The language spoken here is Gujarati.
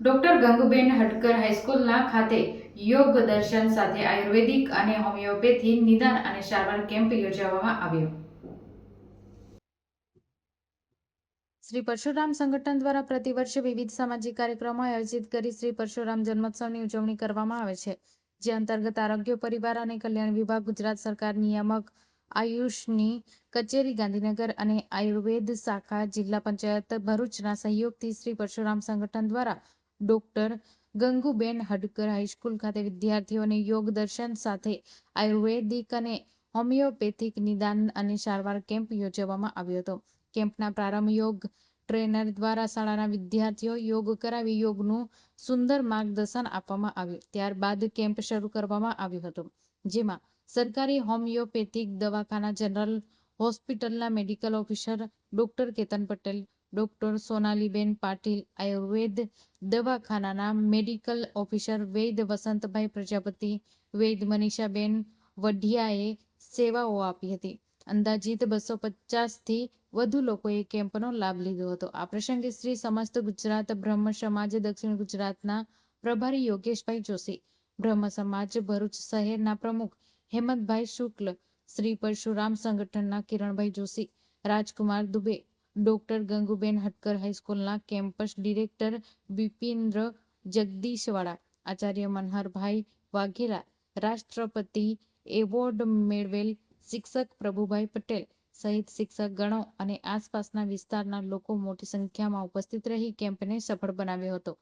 ડોક્ટર ગંગુબેન હટકર હાઈસ્કૂલના ખાતે યોગ દર્શન સાથે આયુર્વેદિક અને હોમિયોપેથી નિદાન અને સારવાર કેમ્પ યોજવામાં આવ્યો. શ્રી પરશુરામ સંગઠન દ્વારા પ્રતિવર્ષે વિવિધ સામાજિક કાર્યક્રમો આયોજિત કરી શ્રી પરશુરામ જન્મોત્સવની ઉજવણી કરવામાં આવે છે, જે અંતર્ગત આરોગ્ય, પરિવાર અને કલ્યાણ વિભાગ, ગુજરાત સરકાર નિયામક, આયુષની કચેરી, ગાંધીનગર અને આયુર્વેદ શાખા, જિલ્લા પંચાયત ભરૂચના સહયોગથી શ્રી પરશુરામ સંગઠન દ્વારા ડોક્ટર ગંગુબેન હડકર હાઈસ્કૂલ ખાતે વિદ્યાર્થીઓને યોગ દર્શન સાથે આયુર્વેદિક અને હોમિયોપેથિક નિદાન અને સારવાર કેમ્પ યોજવામાં આવ્યો હતો. કેમ્પના પ્રારંભ યોગ ટ્રેનર દ્વારા શાળાના વિદ્યાર્થીઓ યોગ કરાવી યોગનું સુંદર માર્ગદર્શન આપવામાં આવ્યું. ત્યારબાદ કેમ્પ શરૂ કરવામાં આવ્યો હતો, જેમાં સરકારી હોમિયોપેથિક દવાખાના જનરલ હોસ્પિટલના medical officer doctor Ketan Patel doctor Sonaliben Patil, Ayurveda દવાખાનાના મેડિકલ ઓફિસર વૈદ વસંતભાઈ પ્રજાપતિ, વૈદ મનીષાબેન વઢિયાએ સેવાઓ આપી હતી. અંદાજિત બસો પચાસથી વધુ લોકોએ કેમ્પનો લાભ લીધો હતો. આ પ્રસંગે શ્રી સમસ્ત ગુજરાત બ્રહ્મ સમાજ, દક્ષિણ ગુજરાતના પ્રભારી યોગેશભાઈ જોશી, બ્રહ્મ સમાજ, ભરૂચ શહેરના પ્રમુખ હેમંતભાઈ શુક્લ, શ્રી પરશુરામ સંગઠનના કિરણભાઈ જોશી, રાજકુમાર દુબે ડોક્ટર ગંગુબેન હટકર હાઈસ્કૂલના કેમ્પસ ડિરેક્ટર બિપિન્દ્ર જગદીશવાળા, આચાર્ય મનહરભાઈ વાઘેલા, રાષ્ટ્રપતિ એવોર્ડ મેળવેલ શિક્ષક પ્રભુભાઈ પટેલ સહિત શિક્ષક ગણો અને આસપાસના વિસ્તારના લોકો મોટી સંખ્યામાં ઉપસ્થિત રહી કેમ્પને સફળ બનાવ્યો હતો.